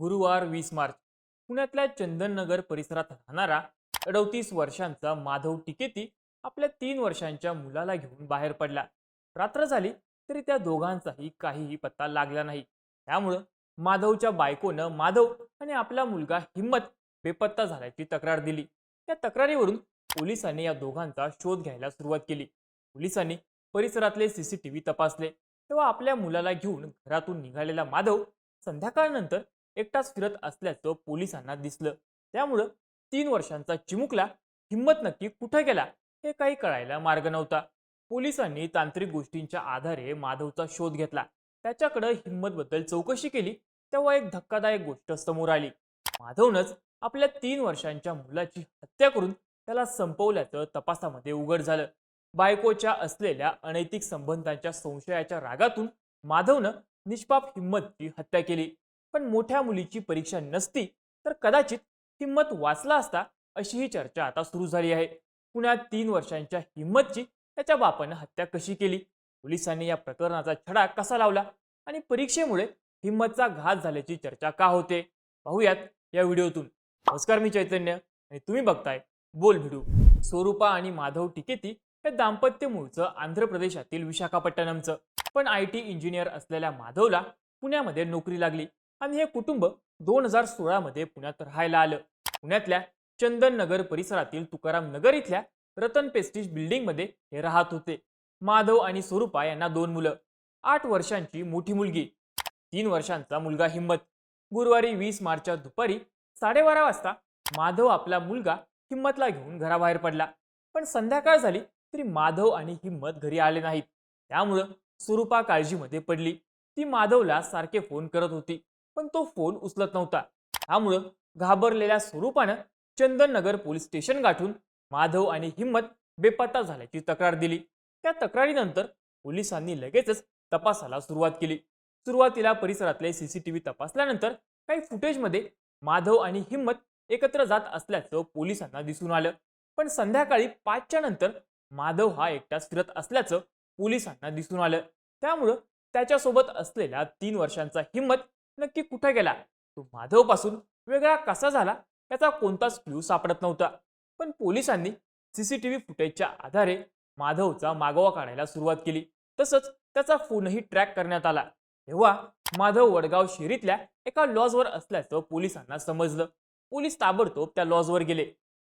गुरुवार वीस मार्च. पुण्यातल्या चंदननगर परिसरात राहणारा अडतीस वर्षांचा माधव टिकेती आपल्या तीन वर्षांच्या मुलाला घेऊन बाहेर पडला. रात्र झाली तरी त्या दोघांचाही काहीही पत्ता लागला नाही. त्यामुळं माधवच्या बायकोनं माधव आणि आपला मुलगा हिम्मत बेपत्ता झाल्याची तक्रार दिली. त्या तक्रारीवरून पोलिसांनी या दोघांचा शोध घ्यायला सुरुवात केली. पोलिसांनी परिसरातले सीसीटीव्ही तपासले. तेव्हा आपल्या मुलाला घेऊन घरातून निघालेला माधव संध्याकाळनंतर एकटाच फिरत असल्याचं पोलिसांना दिसलं. त्यामुळं तीन वर्षांचा चिमुकला हिंमत नक्की कुठं गेला हे काही कळायला मार्ग नव्हता. पोलिसांनी तांत्रिक गोष्टींच्या आधारे माधवचा शोध घेतला. त्याच्याकडे हिंमतबद्दल चौकशी केली तेव्हा एक धक्कादायक गोष्ट समोर आली. माधवनंच आपल्या तीन वर्षांच्या मुलाची हत्या करून त्याला संपवल्याचं तपासामध्ये उघड झालं. बायकोच्या असलेल्या अनैतिक संबंधांच्या संशयाच्या रागातून माधवनं निष्पाप हिंमतची हत्या केली. पण मोठ्या मुलीची परीक्षा नसती तर कदाचित हिम्मत वाचला असता अशी ही चर्चा आता सुरू झाली आहे. पुण्यात तीन वर्षांच्या हिम्मतची त्याच्या बापानं हत्या कशी केली? पोलिसांनी या प्रकरणाचा छडा कसा लावला? आणि परीक्षेमुळे हिम्मतचा घात झाल्याची चर्चा का होते? पाहूयात या व्हिडिओतून. नमस्कार मी चैतन्य आणि तुम्ही बघताय बोल व्हिडिओ स्वरूपा आणि माधव टिकेती हे दाम्पत्य मूळचं आंध्र प्रदेशातील विशाखापट्टणमचं. पण आय टी इंजिनियर असलेल्या माधवला पुण्यामध्ये नोकरी लागली. आणि हे कुटुंब दोन हजार सोळामध्ये पुण्यात राहायला आलं. पुण्यातल्या चंदन नगर परिसरातील तुकाराम नगर इथल्या रतन पेस्टिज बिल्डिंगमध्ये हे राहत होते. माधव आणि स्वरूपा यांना दोन मुलं आठ वर्षांची मोठी मुलगी तीन वर्षांचा मुलगा हिंमत. गुरुवारी वीस मार्चच्या दुपारी साडेबारा वाजता माधव आपला मुलगा हिंमतला घेऊन घराबाहेर पडला. पण संध्याकाळ झाली तरी माधव आणि हिम्मत घरी आले नाहीत. त्यामुळं स्वरूपा काळजीमध्ये पडली. ती माधवला सारखे फोन करत होती. पण तो फोन उचलत नव्हता. त्यामुळं घाबरलेल्या स्वरूपानं चंदननगर पोलीस स्टेशन गाठून माधव आणि हिम्मत बेपत्ता झाल्याची तक्रार दिली. त्या तक्रारीनंतर पोलिसांनी लगेचच तपासाला सुरुवात केली. सुरुवातीला परिसरातले सीसीटीव्ही तपासल्यानंतर काही फुटेजमध्ये माधव आणि हिम्मत एकत्र जात असल्याचं पोलिसांना दिसून आलं. पण संध्याकाळी पाचच्या नंतर माधव हा एकटाच फिरत असल्याचं पोलिसांना दिसून आलं. त्यामुळं त्याच्यासोबत असलेल्या तीन वर्षांचा हिम्मत नक्की कुठे गेला? तो माधवपासून वेगळा कसा झाला? याचा कोणताच क्ल्यू सापडत नव्हता. पण पोलिसांनी सीसीटीव्ही फुटेजच्या आधारे माधवचा मागोवा काढायला सुरुवात केली. तसंच त्याचा फोनही ट्रॅक करण्यात आला. तेव्हा माधव वडगाव शेरीतल्या एका लॉजवर असल्याचं पोलिसांना समजलं. पोलीस ताबडतोब त्या लॉजवर गेले.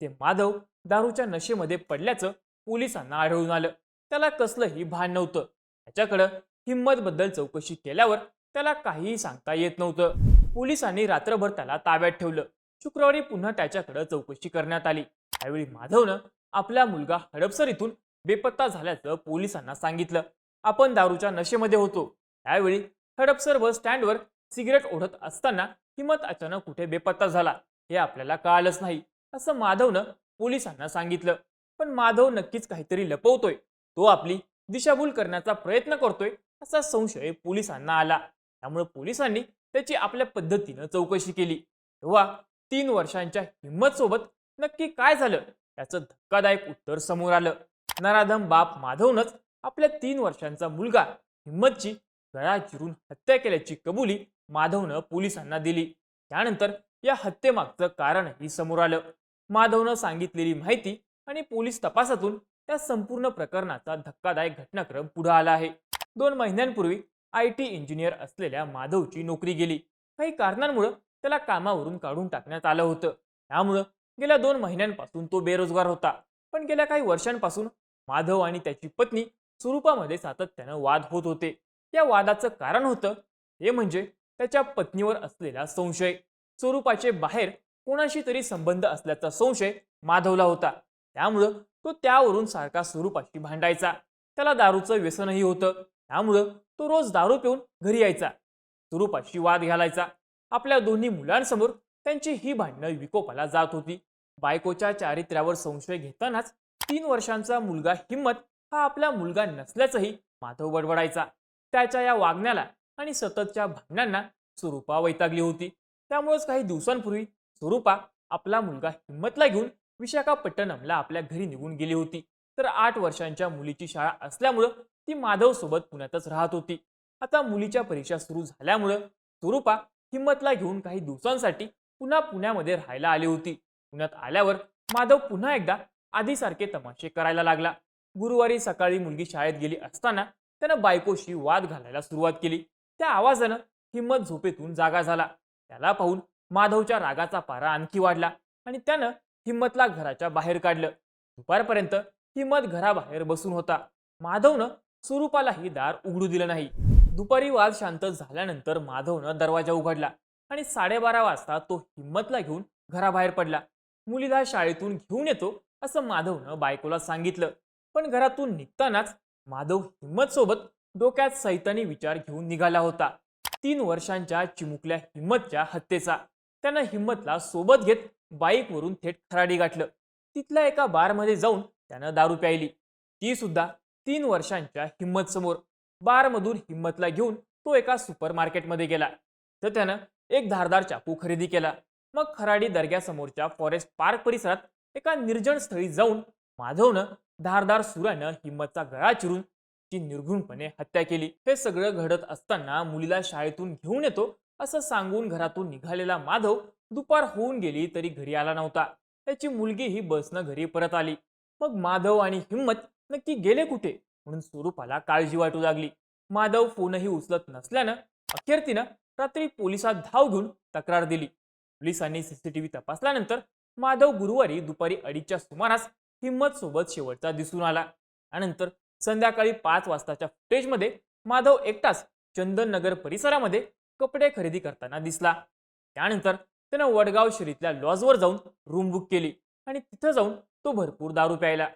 ते माधव दारूच्या नशेमध्ये पडल्याचं पोलिसांना आढळून आलं. त्याला कसलंही भान नव्हतं. त्याच्याकडं हिंमतबद्दल चौकशी केल्यावर त्याला काहीही सांगता येत नव्हतं. पोलिसांनी रात्रभर त्याला ताब्यात ठेवलं. शुक्रवारी पुन्हा त्याच्याकडे चौकशी करण्यात आली. त्यावेळी माधवनं आपला मुलगा हडपसर इथून बेपत्ता झाल्याचं पोलिसांना सांगितलं. आपण दारूच्या नशेमध्ये होतो. त्यावेळी हडपसर बस स्टँडवर सिगरेट ओढत असताना हिमत अचानक कुठे बेपत्ता झाला हे आपल्याला कळालंच नाही असं माधवनं पोलिसांना सांगितलं. पण माधव नक्कीच काहीतरी लपवतोय. तो आपली दिशाभूल करण्याचा प्रयत्न करतोय असा संशय पोलिसांना आला. त्यामुळे पोलिसांनी त्याची आपल्या पद्धतीनं चौकशी केली. तेव्हा तीन वर्षांच्या हिंमत सोबत नक्की काय झालं? याचं धक्कादायक उत्तर समोर आलं. नराधम बाप माधवनच आपल्या तीन वर्षांचा मुलगा हिंमतची गळा चिरून हत्या केल्याची कबुली माधवनं पोलिसांना दिली. त्यानंतर या हत्येमागचं कारणही समोर आलं. माधवनं सांगितलेली माहिती आणि पोलीस तपासातून त्या संपूर्ण प्रकरणाचा धक्कादायक घटनाक्रम पुढे आला आहे. दोन महिन्यांपूर्वी आय टी इंजिनियर असलेल्या माधवची नोकरी गेली. काही कारणांमुळं त्याला कामावरून काढून टाकण्यात आलं होतं. त्यामुळं गेल्या दोन महिन्यांपासून तो बेरोजगार होता. पण गेल्या काही वर्षांपासून माधव आणि त्याची पत्नी स्वरूपामध्ये सातत्यानं वाद होत होते. या वादाचं कारण होतं हे म्हणजे त्याच्या पत्नीवर असलेला संशय. स्वरूपाचे बाहेर कोणाशी तरी संबंध असल्याचा संशय माधवला होता. त्यामुळं तो त्यावरून सारखा स्वरूपाशी भांडायचा. त्याला दारूचं व्यसनही होतं. त्यामुळं तो रोज दारू पिऊन घरी यायचा. स्वरूपाशी वाद घालायचा. आपल्या दोन्ही मुलांसमोर त्यांची ही भांडणं विकोपाला जात होती. बायकोच्या चारित्र्यावर संशय घेतानाच तीन वर्षांचा मुलगा हिम्मत हा आपला मुलगा नसल्याचंही माधव बडबडायचा त्याच्या या वागण्याला आणि सततच्या भांडणांना स्वरूपा वैतागली होती. त्यामुळेच काही दिवसांपूर्वी स्वरूपा आपला मुलगा हिम्मतला घेऊन विशाखापट्टणमला आपल्या घरी निघून गेली होती. तर आठ वर्षांच्या मुलीची शाळा असल्यामुळं ती माधव सोबत पुण्यातच राहत होती. आता मुलीच्या परीक्षा सुरू झाल्यामुळं स्वरूपा हिम्मतला घेऊन काही दिवसांसाठी पुन्हा पुण्यामध्ये राहायला आली होती. पुण्यात आल्यावर माधव पुन्हा एकदा आधीसारखे तमाशे करायला लागला. गुरुवारी सकाळी मुलगी शाळेत गेली असताना त्यानं बायकोशी वाद घालायला सुरुवात केली. त्या आवाजानं हिम्मत झोपेतून जागा झाला. त्याला पाहून माधवच्या रागाचा पारा आणखी वाढला आणि त्यानं हिम्मतला घराच्या बाहेर काढलं. दुपारपर्यंत हिम्मत घराबाहेर बसून होता. माधवनं स्वरूपालाही दार उघडू दिलं नाही. दुपारी वाद शांत झाल्यानंतर माधवनं दरवाजा उघडला आणि साडेबारा वाजता तो हिम्मतला घेऊन घराबाहेर पडला. मुलीला शाळेतून घेऊन येतो असं माधवनं बायकोला सांगितलं. पण घरातून निघतानाच माधव हिम्मत सोबत डोक्यात सैतानी विचार घेऊन निघाला होता. तीन वर्षांच्या चिमुकल्या हिम्मतच्या हत्येचा. त्यानं हिम्मतला सोबत घेत बाईकवरून थेट खराडी गाठलं. तिथल्या एका बारमध्ये जाऊन त्यानं दारू प्यायली. ती सुद्धा तीन वर्षांच्या हिम्मत समोर बारमधून हिम्मतला घेऊन तो एका सुपर मार्केटमध्ये गेला. तर त्यानं एक धारदार चाकू खरेदी केला. मग खराडी दर्ग्यासमोरच्या फॉरेस्ट पार्क परिसरात एका निर्जन स्थळी जाऊन माधवनं धारदार सुरानं हिम्मतचा गळा चिरून ती निर्घुणपणे हत्या केली. हे सगळं घडत असताना मुलीला शाळेतून घेऊन येतो असं सांगून घरातून निघालेला माधव दुपार होऊन गेली तरी घरी आला नव्हता. त्याची मुलगी ही बसनं घरी परत आली. मग माधव आणि हिम्मत नक्की गेले कुठे? म्हणून स्वरूपाला काळजी वाटू लागली. माधव फोनही उचलत नसल्यानं अखेर तिनं रात्री पोलिसात धाव घेऊन तक्रार दिली. पोलिसांनी सीसीटीव्ही तपासल्यानंतर माधव गुरुवारी दुपारी अडीचच्या सुमारास हिम्मत सोबत शेवटचा दिसून आला. त्यानंतर संध्याकाळी पाच वाजताच्या फुटेजमध्ये माधव एकटाच चंदन नगर परिसरामध्ये कपडे खरेदी करताना दिसला. त्यानंतर त्यानं वडगाव शहरीतल्या लॉजवर जाऊन रूम बुक केली आणि तिथं जाऊन तो भरपूर दारू प्यायला.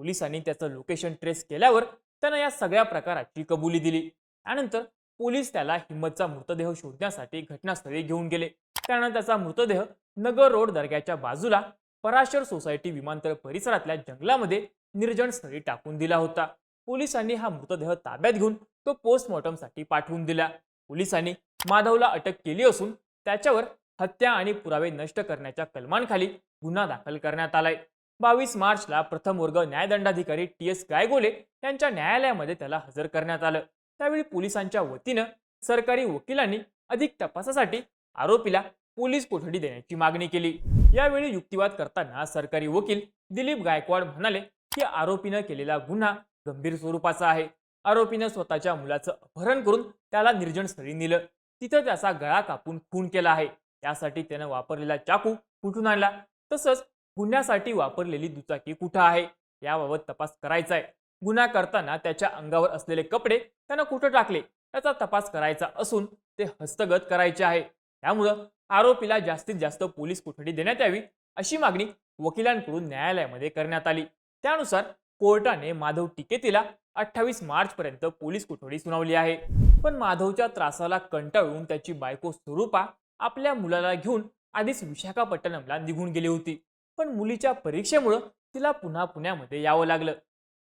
पोलिसांनी त्याचं लोकेशन ट्रेस केल्यावर त्यानं या सगळ्या प्रकाराची कबुली दिली. त्यानंतर पोलीस त्याला हिम्मतचा मृतदेह शोधण्यासाठी घटनास्थळी घेऊन गेले. त्यानं त्याचा मृतदेह नगर रोड दर्ग्याच्या बाजूला पराशर सोसायटी विमानतळ परिसरातल्या जंगलामध्ये निर्जन स्थळी टाकून दिला होता. पोलिसांनी हा मृतदेह ताब्यात घेऊन तो पोस्टमॉर्टमसाठी पाठवून दिला. पोलिसांनी माधवला अटक केली असून त्याच्यावर हत्या आणि पुरावे नष्ट करण्याच्या कलमांखाली गुन्हा दाखल करण्यात आलाय. बावीस मार्चला प्रथम वर्ग न्यायदंडाधिकारी टी एस गायगोले यांच्या न्यायालयामध्ये त्याला हजर करण्यात आलं. त्यावेळी पोलिसांच्या वतीनं सरकारी वकिलांनी अधिक तपासासाठी आरोपीला पोलीस कोठडी देण्याची मागणी केली. यावेळी युक्तिवाद करताना सरकारी वकील दिलीप गायकवाड म्हणाले की आरोपीनं केलेला गुन्हा गंभीर स्वरूपाचा आहे. आरोपीनं स्वतःच्या मुलाचं अपहरण करून त्याला निर्जन स्थळी नेलं. तिथं त्याचा गळा कापून खून केला आहे. त्यासाठी त्यानं वापरलेला चाकू कुठून आणला? तसंच गुन्ह्यासाठी वापरलेली दुचाकी कुठं आहे? याबाबत तपास करायचा आहे गुन्हा करताना त्याच्या अंगावर असलेले कपडे त्यानं कुठं टाकले? याचा तपास करायचा असून ते हस्तगत करायचे आहे. त्यामुळं आरोपीला जास्तीत जास्त पोलीस कोठडी देण्यात यावी अशी मागणी वकिलांकडून न्यायालयामध्ये करण्यात आली. त्यानुसार कोर्टाने माधव टिकेतीला अठ्ठावीस मार्च पर्यंत पोलीस कोठडी सुनावली आहे. पण माधवच्या त्रासाला कंटाळून त्याची बायको स्वरूपा आपल्या मुलाला घेऊन आधीच विशाखापट्टणमला निघून गेली होती. पण मुलीच्या परीक्षेमुळं तिला पुन्हा पुण्यामध्ये यावं लागलं.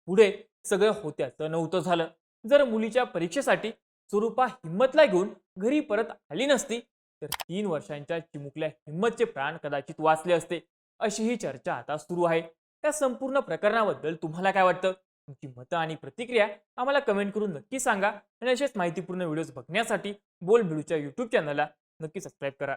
पुढे सगळं होत्याचं नव्हतं झालं. जर मुलीच्या परीक्षेसाठी स्वरूपा हिंमतला घेऊन घरी परत आली नसती तर तीन वर्षांच्या चिमुकल्या हिंमतचे प्राण कदाचित वाचले असते अशी ही चर्चा आता सुरू आहे. त्या संपूर्ण प्रकरणाबद्दल तुम्हाला काय वाटतं? तुमची मतं आणि प्रतिक्रिया आम्हाला कमेंट करून नक्की सांगा आणि असेच माहितीपूर्ण व्हिडिओज बघण्यासाठी बोल भिडूच्या युट्यूब चॅनलला नक्की सबस्क्राईब करा.